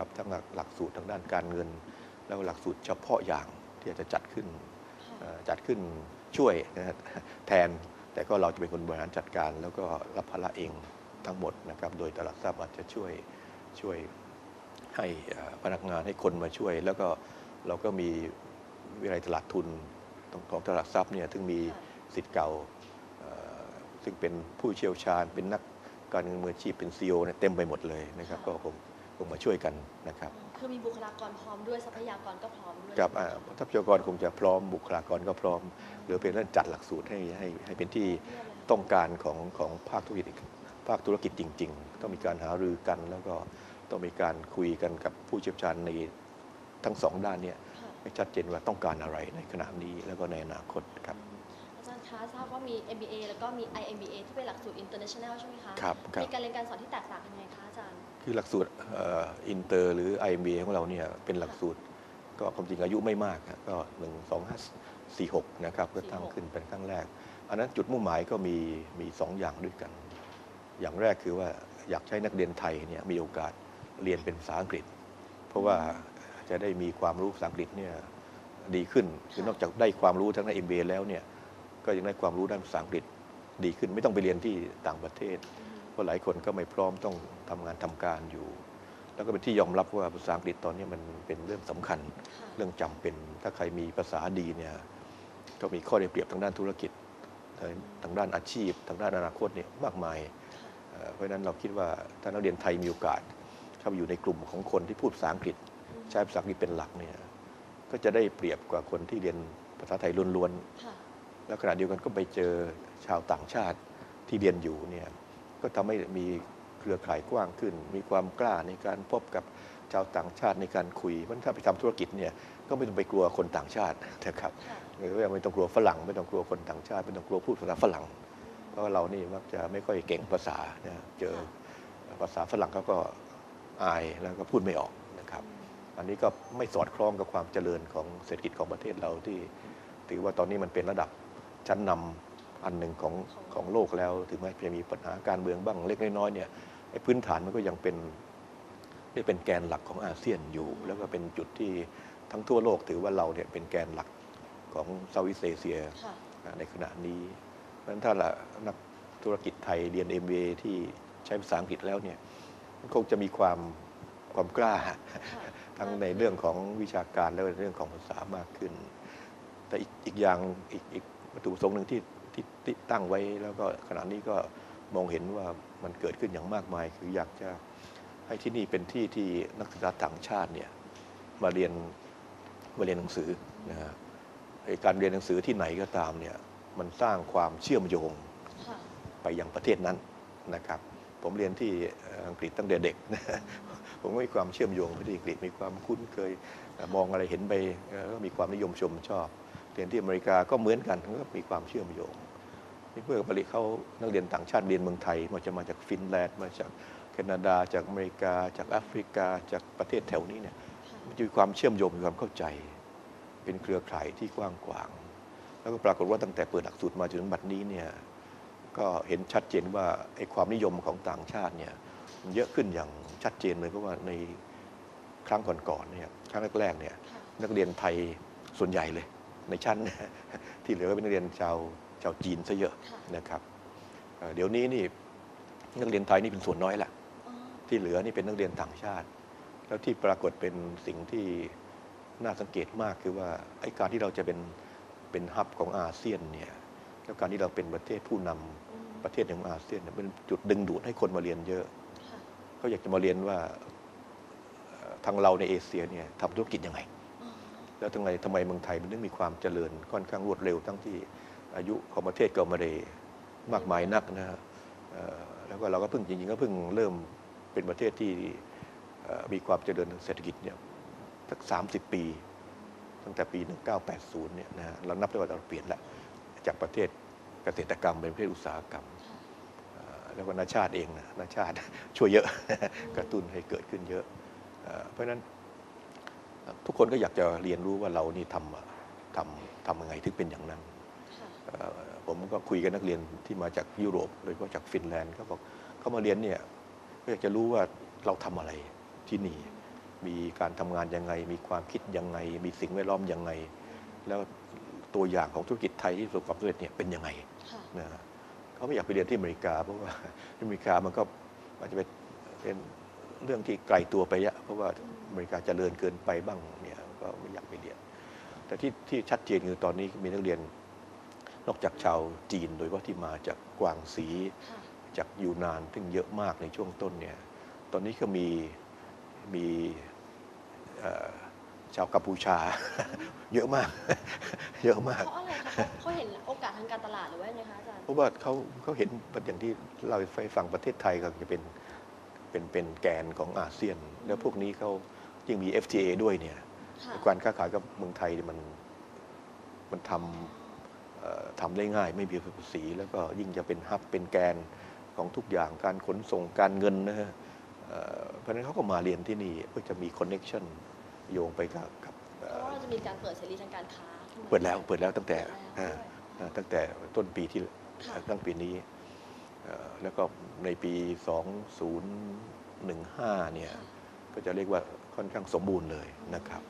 นะครับทั้งหลักหลักสูตรทางด้านการเงิน แล้วก็หลักสูตรเฉพาะอย่างที่จะจัดขึ้นค่ะเอ่อจัดขึ้นช่วยนะฮะแทน แต่ก็เราจะเป็นคนบริหารจัดการ แล้วก็รับภาระเองทั้งหมดนะครับโดยตลาดทรัพย์อาจจะช่วยช่วยให้เอ่อพนักงานให้คนมาช่วย แล้วก็เราก็มีวิทยาลัยตลาดทุนของตลาดทรัพย์เนี่ยถึงมีค่ะสิทธิ์เก่าเอ่อซึ่งเป็นผู้เชี่ยวชาญเป็นนักการเงินมืออาชีพเป็นซีอเนี่ยเต็มไปหมดเลยนะครับก็คงค งมาช่วยกันนะครับคือมีบุคลากรพร้อมด้วยทรัพยากรก็พร้อมด้วยกับอ่าทรัพยากรคงจะพร้อมบุคลากรก็พร้อม หรือเป็นเรื่องจัดหลักสูตรให้ให้ให้เป็นที่เยี่ยมเลยค่ะต้องการของของภาคธุรกิจภาคธุรกิจจริง ๆ ต้องมีการหารือกัน แล้วก็ต้องมีการคุยกันกับผู้เชี่ยวชาญในทั้งสองด้านเนี่ยค่ะให้ชัดเจนว่าต้องการอะไรในขณะนี้แล้วก็ในอนาคตครับ อาจารย์คะทราบว่ามี MBA แล้วก็มี IMBA ที่เป็นหลักสูตร international ใช่ไหมคะครับครับ มีการเรียนการสอนที่แตกต่างกันยังไงคะอาจารย์ คือหลักสูตรอินเตอร์หรือ IMBA ของเราเนี่ยเป็นหลักสูตรก็ความจริงอายุไม่มากนะก็หนึ่งสองห้าสี่หกนะครับก็ตั้งขึ้นเป็นครั้งแรก อันนั้นจุดมุ่งหมายก็มีมีสองอย่างด้วยกัน อย่างแรกคือว่าอยากใช้นักเรียนไทยเนี่ยมีโอกาสเรียนเป็นภาษาอังกฤษ เพราะว่าจะได้มีความรู้ภาษาอังกฤษเนี่ยดีขึ้น คือนอกจากได้ความรู้ทั้งใน MBA แล้วเนี่ย ก็ยังได้ความรู้ด้านภาษาอังกฤษดีขึ้น ไม่ต้องไปเรียนที่ต่างประเทศ เพราะหลายคนก็ไม่พร้อมต้องทำงานทำการอยู่ แล้วก็เป็นที่ยอมรับว่าภาษาอังกฤษตอนนี้มันเป็นเรื่องสำคัญ เรื่องจำเป็น ถ้าใครมีภาษาดีเนี่ยก็มีข้อได้เปรียบทางด้านธุรกิจทางด้านอาชีพ ทางด้านอนาคตเนี่ยมากมาย เพราะฉะนั้นเราคิดว่าถ้านักเรียนไทยมีโอกาส เข้าไปอยู่ในกลุ่มของคนที่พูดภาษาอังกฤษ ใช้ภาษาอังกฤษเป็นหลักเนี่ยก็จะได้เปรียบกว่าคนที่เรียนภาษาไทยล้วนๆ แล้วขณะเดียวกันก็ไปเจอชาวต่างชาติที่เรียนอยู่เนี่ยก็ทำให้มีเครือข่ายกว้างขึ้น มีความกล้าในการพบกับชาวต่างชาติในการคุยเพราะฉะนั้นถ้าไปทำธุรกิจเนี่ยก็ไม่ต้องไปกลัวคนต่างชาตินะครับหรือว่าไม่ต้องกลัวฝรั่ง ไม่ต้องกลัวคนต่างชาติไม่ต้องกลัวพูดภาษาฝรั่ง เพราะเรานี่มักจะไม่ค่อยเก่งภาษานะเจอภาษาฝรั่งเขาก็อายแล้วก็พูดไม่ออกนะครับ อันนี้ก็ไม่สอดคล้องกับความเจริญของเศรษฐกิจของประเทศเราที่ถือว่าตอนนี้มันเป็นระดับ ชั้นนำอันหนึ่งของของโลกแล้ว ถึงแม้จะมีปัญหาการเมืองบ้างเล็กน้อยๆเนี่ยไอ้พื้นฐานมันก็ยังเป็นเรียกเป็นแกนหลักของอาเซียนอยู่ แล้วก็เป็นจุดที่ทั้งทั่วโลกถือว่าเราเนี่ยเป็นแกนหลักของเซาท์อีสเอเชียค่ะในขณะนี้เพราะฉะนั้นถ้าละนักธุรกิจไทยเรียน MBA ที่ใช้ภาษาอังกฤษแล้วเนี่ยมันคงจะมีความความกล้าค่ะทั้งในเรื่องของวิชาการและในเรื่องของภาษามากขึ้น แต่อีกอีกอย่างอีกอีก วัตถุประสงค์หนึ่งที่ที่ที่ตั้งไว้แล้วก็ขณะนี้ก็มองเห็นว่ามันเกิดขึ้นอย่างมากมาย คืออยากจะให้ที่นี่เป็นที่ที่นักศึกษาต่างชาติเนี่ยมาเรียนมาเรียนหนังสือนะฮะไอ้การเรียนหนังสือที่ไหนก็ตามเนี่ยมันสร้างความเชื่อมโยงค่ะไปยังประเทศนั้นนะครับ ผมเรียนที่เอ่ออังกฤษตั้งแต่เด็กนะผมก็มีความเชื่อมโยงไปที่อังกฤษมีความคุ้นเคยเอ่อมองอะไรเห็นไปเอ่อก็มีความนิยมชมชอบ เรียนที่อเมริกาก็เหมือนกันก็มีความเชื่อมโยงนี่เพื่อผลิตเขานักเรียนต่างชาติเรียนเมืองไทยมันจะมาจากฟินแลนด์มาจากแคนาดา จากอเมริกา จากแอฟริกา จากประเทศแถวนี้เนี่ยค่ะมันจะมีความเชื่อมโยงมีความเข้าใจ เป็นเครือข่ายที่กว้างขวาง แล้วก็ปรากฏว่าตั้งแต่เปิดหลักสูตรมาจนถึงบัดนี้เนี่ยก็เห็นชัดเจนว่าไอ้ความนิยมของต่างชาติเนี่ยมันเยอะขึ้นอย่างชัดเจนเลยเพราะว่าในครั้งก่อนๆเนี่ยครั้งแรกๆเนี่ยค่ะนักเรียนไทยส่วนใหญ่เลย ในชั้น ที่เหลือก็เป็นนักเรียนชาวชาวจีนซะเยอะค่ะนะครับเอ่อเดี๋ยวนี้นี่นักเรียนไทยนี่เป็นส่วนน้อยแหละอ๋อที่เหลือนี่เป็นนักเรียนต่างชาติ แล้วที่ปรากฏเป็นสิ่งที่น่าสังเกตมากคือว่าไอ้การที่เราจะเป็นเป็นฮับของอาเซียนเนี่ยแล้วการที่เราเป็นประเทศผู้นำอืมประเทศหนึ่งของอาเซียนเนี่ยเป็นจุดดึงดูดให้คนมาเรียนเยอะค่ะเขาอยากจะมาเรียนว่าเอ่อทางเราในเอเชียเนี่ยทำธุรกิจยังไงอ๋อ แล้วทำไมทำไมเมืองไทยมันถึงมีความเจริญค่อนข้างรวดเร็วทั้งที่อายุของประเทศก็ม่ได้มากมายนักนะฮะแล้วก็เราก็เพิ่งจริงๆก็เพิ่งเริ่มเป็นประเทศที่มีความเจริญทางเศรษฐกิจเนี่ยสักสามสิบปี ตั้งแต่ปี 1980 เนี่ยนะฮะเรานับได้ว่าเราเปลี่ยนล้วจากประเทศเกษตรกรรมเป็นประเทศอุตสาหกรรม แล้วก็นาชาติเองนะนาชาติช่วยเยอะกระตุ้นให้เกิดขึ้นเยอะเอ่อเพราะฉะนั้น ทุกคนก็อยากจะเรียนรู้ว่าเรานี่ทำทำทำยังไงถึงเป็นอย่างนั้นค่ะเอ่อผมก็คุยกับนักเรียนที่มาจากยุโรปโดยเฉพาะจากฟินแลนด์เขาบอกเขามาเรียนเนี่ยก็อยากจะรู้ว่าเราทำอะไรที่นี่ มีการทำงานยังไง มีความคิดยังไง มีสิ่งแวดล้อมยังไง แล้วตัวอย่างของธุรกิจไทยที่ประสบความสำเร็จเนี่ยเป็นยังไงค่ะนะฮะเขาไม่อยากไปเรียนที่อเมริกา เพราะว่าที่อเมริกามันก็อาจจะเป็น เป็นเรื่องที่ไกลตัวไปเยอะเพราะว่าอเมริกาเจริญเกินไปบ้างเนี่ยก็ไม่อยากไปเรียน แต่ที่ที่ชัดเจนคือตอนนี้มีนักเรียน นอกจากชาวจีนโดยเฉพาะที่มาจากกวางสีค่ะจากยูนานซึ่งเยอะมากในช่วงต้นเนี่ยตอนนี้ก็มีมีเอ่อชาวกัมพูชา เยอะมาก เยอะมากเพราะอะไรคะเขาเขาเห็นโอกาสทางการตลาดหรือว่ายังไงคะอาจารย์เพราะว่าเขาเขาเห็นอย่างที่เราให้ฟังประเทศไทยก็จะเป็น เป็นเป็นแกนของอาเซียน แล้วพวกนี้เขายิ่งมี FTA ด้วยเนี่ยค่ะการค้าขายกับเมืองไทยเนี่ยมันมันทำเอ่อทำได้ง่ายไม่มีภาษี แล้วก็ยิ่งจะเป็นฮับเป็นแกนของทุกอย่างการขนส่งการเงินนะฮะเอ่อเพราะฉะนั้นเขาก็มาเรียนที่นี่เพื่อจะมีคอนเน็ชันโยงไปกับกับเพเอ่ราะอว่าเราจะมีการเปิดเสรีทางการค้าขึ้นมาเปิดแล้วเปิดแล้วตั้งแต่เปิดแล้วอ่าด้วยอ่าตั้งแต่ต้นปีที่ค่ะตั้งปีนี้เอ่อ แล้วก็ในปี 2015 เนี่ยค่ะก็จะเรียกว่าค่อนข้างสมบูรณ์เลยนะครับ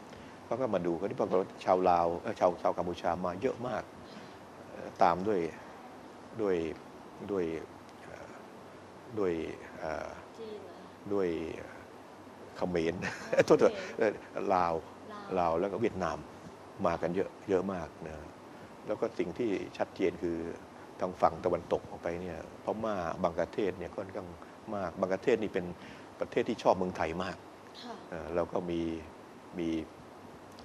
เขาก็มาดูก็ที่ปรากฏว่าชาวลาวเอ่อชาวชาวกัมพูชามาเยอะมากเอ่อตามด้วยด้วยด้วยเอ่อด้วยเอ่อจีนเหรอด้วยเขมรอ๋อโทษเถอะเขมรเอ่อลาวลาวลาวแล้วก็เวียดนามมากันเยอะเยอะมากนะแล้วก็สิ่งที่ชัดเจนคือ ทางฝั่งตะวันตกออกไปเนี่ยพม่าบังกลาเทศเนี่ยค่อนข้างมากบังกลาเทศนี่เป็นประเทศที่ชอบเมืองไทยมากค่ะเอ่อแล้วก็มีมี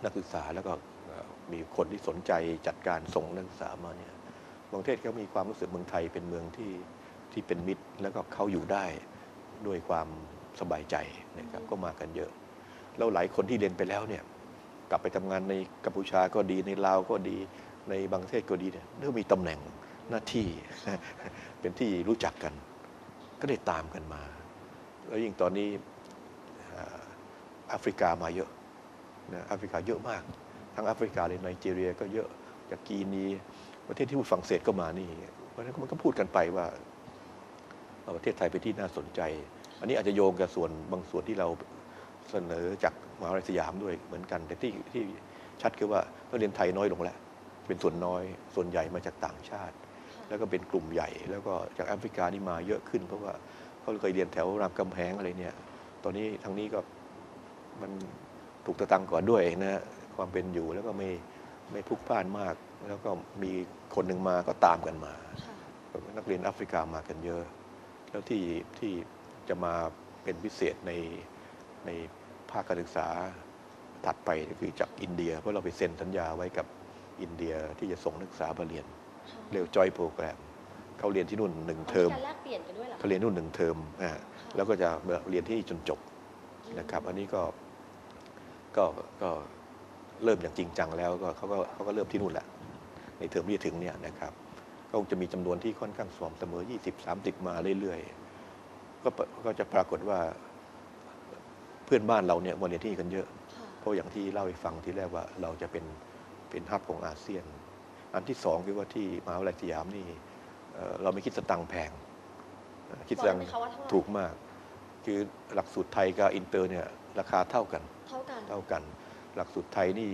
นักศึกษาแล้วก็เอ่อมีคนที่สนใจจัดการส่งนักศึกษามาเนี่ยบางประเทศเขามีความรู้สึกเมืองไทยเป็นเมืองที่ที่เป็นมิตร แล้วก็เขาอยู่ได้ด้วยความสบายใจนะครับก็มากันเยอะ แล้วหลายคนที่เรียนไปแล้วเนี่ยกลับไปทำงานในกัมพูชาก็ดีในลาวก็ดีในบางประเทศก็ดีเนี่ยเริ่มมีตำแหน่ง หน้าที่เป็นที่รู้จักกัน ก็ได้ตามกันมา แล้วยิ่งตอนนี้แอฟริกามาเยอะนะแอฟริกาเยอะมาก ทั้งแอฟริกาเลยไนจีเรีย ก็เยอะจากกีนีประเทศที่พูดฝรั่งเศสก็มานี่เพราะฉะนั้นมันก็พูดกันไปว่าประเทศไทยเป็นที่น่าสนใจ อันนี้อาจจะโยงกับส่วนบางส่วนที่เราเสนอจากมหาวิทยาลัยสยามด้วยเหมือนกัน แต่ที่ที่ชัดคือว่านักเรียนไทยน้อยลงแล้ว เป็นส่วนน้อยส่วนใหญ่มาจากต่างชาติ แล้วก็เป็นกลุ่มใหญ่ แล้วก็จากแอฟริกานี่มาเยอะขึ้น เพราะว่าเขาเคยเรียนแถวรามคำแหงอะไรเนี่ย ตอนนี้ทางนี้ก็มันถูกตะตังก่อนด้วยนะความเป็นอยู่แล้วก็ไม่ไม่พุกพ่านมาก แล้วก็มีคนหนึ่งมาก็ตามกันมา นักเรียนแอฟริกามากันเยอะ แล้วที่ที่จะมาเป็นพิเศษในในภาคการศึกษาถัดไปก็คือจากอินเดีย เพราะเราไปเซ็นสัญญาไว้กับอินเดียที่จะส่งนักศึกษามาเรียน เรียกจอยโปรแกรมเขาเรียนที่นู่นหนึ่งเทอมการแลกเปลี่ยนกันด้วยเหรอคะเขาเรียนนู่นหนึ่งเทอมอ่าแล้วก็จะเรียนที่นี่จนจบอืมนะครับ อันนี้ก็ก็ก็เริ่มอย่างจริงจังแล้วก็เขาก็เขาก็เริ่มที่นู่นแหละ ในเทอมที่จะถึงเนี่ยนะครับก็จะมีจำนวนที่ค่อนข้างสม่ำเสมอ 20 30 มาเรื่อยๆก็ปะก็จะปรากฏว่าเพื่อนบ้านเราเนี่ยมาเรียนที่นี่กันเยอะค่ะเพราะอย่างที่เล่าให้ฟังที่แรกว่าเราจะเป็นเป็นฮับของอาเซียน อันที่สองคือว่าที่มหาวิทยาลัยสยามนี่เอ่อเราไม่คิดสตังค์แพงเอ่อคิดบสอกตังได้ค์ไหมคะว่าเท่าไหร่ถูกมาก คือหลักสูตรไทยกับอินเตอร์เนี่ยราคาเท่ากัน เท่ากัน เท่ากัน หลักสูตรไทยนี่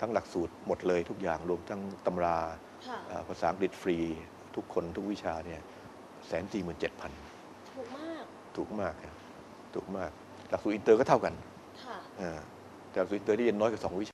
ทั้งหลักสูตรหมดเลยทุกอย่างรวมทั้งตำราค่ะเอ่อภาษาอังกฤษฟรี ทุกคนทุกวิชาเนี่ยแสนสี่หมื่นเจ็ดพันถูกมาก ถูกมากครับถูกมาก หลักสูตรอินเตอร์ก็เท่ากันค่ะอ่าแต่หลักสูตรอินเตอร์ที่เรียนน้อยกว่าสองวิชา